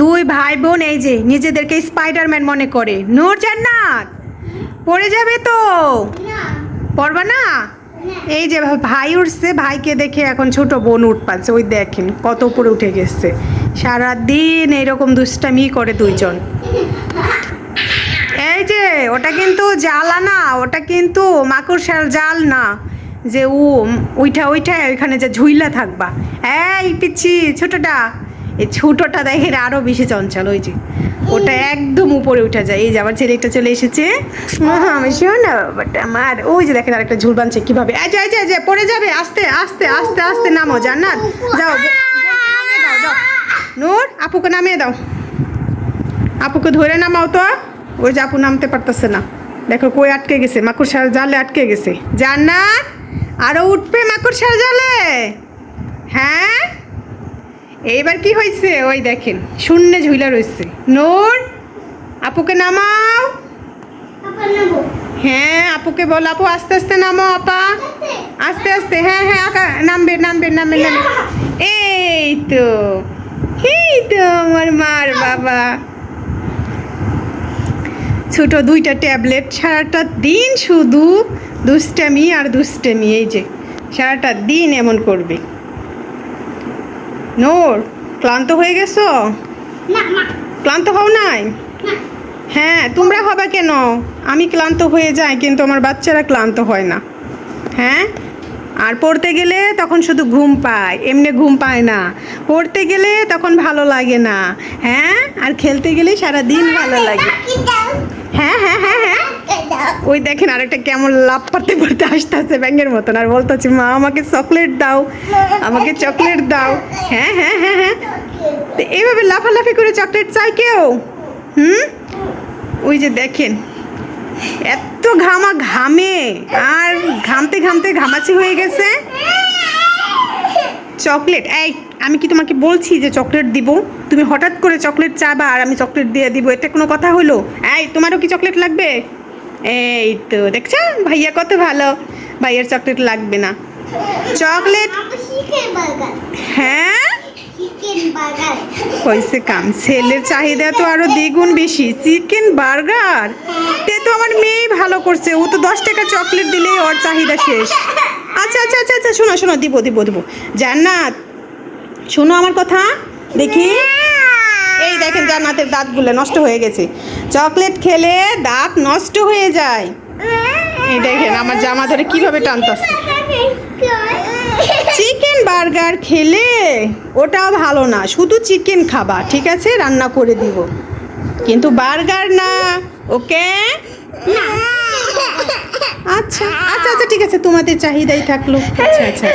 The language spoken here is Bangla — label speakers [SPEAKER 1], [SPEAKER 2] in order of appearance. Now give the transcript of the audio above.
[SPEAKER 1] দুই ভাই বোন এই যে, নিজেদেরকে স্পাইডারম্যান মনে করে। নূর জান্নাত, পড়ে যাবে তো? পড়বা না? এই যে ভাই উঠছে, ভাইকে দেখে এখন ছোট বোন উঠ পাচ্ছে ওই দেখেন, কত উপরে উঠে গেছে। সারাদিন এইরকম দুষ্টামি করে দুইজন। এই যে, ওটা কিন্তু জ্বালা না ওটা কিন্তু মাকড়সার জাল না। যে উ ওইটা উইঠা, ওইখানে যে ঝুইলা থাকবা। এই পিচ্ছি, ছোটটা। এই ছোটটা দেখে আরও বেশি চঞ্চল ওই যে। ওটা একদম উপরে উঠে যায়। এই যে আমার ছেলেটা চলে এসেছে। আমি শোনো বাট আমার ওই যে দেখেন আরেকটা ঝুল বানছে কীভাবে। এই যে, এই পড়ে যাবে আস্তে আস্তে আস্তে আস্তে নামো জান্নাত। যাও যাও। নূর আপুকে নামিয়ে দাও। আপুকে ধরে নামাও তো। ওই যে আপু নামতে পারতেছে না। দেখো কই আটকে গেছে মাকুর মাকড়সার জালে আটকে গেছে। জান্নাত আরও উঠবে মাকুর মাকড়সার জালে। হ্যাঁ? এইবার কি হয়েছে? ওই দেখেন শূন্য ঝুইলা রয়েছে। নূর আপুকে নামাও। হ্যাঁ আপুকে বল আপু আস্তে আস্তে নামো আপা। আস্তে আস্তে হ্যাঁ হ্যাঁ আকা নামবে নামবে নামবে নামবে। এই তো এই তো আমার মার বাবা। ছোট দুইটা ট্যাবলেট সারাটা দিন শুধু দুষ্টামি আর দুষ্টামি এই যে সারাটা দিন এমন করবে। নোর ক্লান্ত হয়ে গেছো? ক্লান্ত হও নাই? হ্যাঁ তোমরা হবে কেন? আমি ক্লান্ত হয়ে যাই কিন্তু আমার বাচ্চারা ক্লান্ত হয় না। হ্যাঁ? আর পড়তে গেলে তখন শুধু ঘুম পায় এমনি ঘুম পায় না। পড়তে গেলে তখন ভালো লাগে না। হ্যাঁ? আর খেলতে গেলে সারা দিন ভালো লাগে। হ্যাঁ হ্যাঁ হ্যাঁ হ্যাঁ। ওই দেখেন আরেকটা কেমন লাভ পড়তে পড়তে আসতেছে ব্যাঙের মতন। আর বলতেছে, মা, আমাকে চকলেট দাও, আমাকে চকলেট দাও। হ্যাঁ হ্যাঁ হ্যাঁ হ্যাঁ। তো এইভাবে লাফালাফি করে চকলেট চাই কেউ? হুম? ওই যে দেখেন, এত ঘামা ঘামে, আর ঘামতে ঘামতে ঘামাচি হয়ে গেছে। চকলেট, এই, আমি কি তোমাকে বলছি যে চকলেট দিব? তুমি হঠাৎ করে চকলেট চাবা আর আমি চকলেট দিয়ে দিব, এটা কোনো কথা হলো? এই, তোমারও কি চকলেট লাগবে? এই তো দেখছ ভাইয়া কত ভালো। ভাইয়ার চকলেট লাগবে না। চকলেট হ্যাঁ? হয়েছে কাম ছেলের চাহিদা তো আরও দ্বিগুণ বেশি। Chicken burger? তে তো আমার মেয়েই ভালো করছে ও তো দশ টাকা চকলেট দিলেই ওর চাহিদা শেষ। আচ্ছা আচ্ছা আচ্ছা আচ্ছা শোনো শোনো দিব দিব দিব। জান্নাত শোনো আমার কথা দেখি। এই দেখেন জান্নাতের দাঁতগুলো নষ্ট হয়ে গেছে। চকলেট খেলে দাঁত নষ্ট হয়ে যায়। এই দেখেন আমার জামা ধরে কীভাবে টানতেছে। চিকেন বার্গার খেলে ওটাও ভালো না, শুধু চিকেন খাবা, ঠিক আছে? রান্না করে দিব। কিন্তু বার্গার না, ওকে? আচ্ছা আচ্ছা আচ্ছা ঠিক আছে, তোমাদের চাহিদাই থাকল। আচ্ছা আচ্ছা।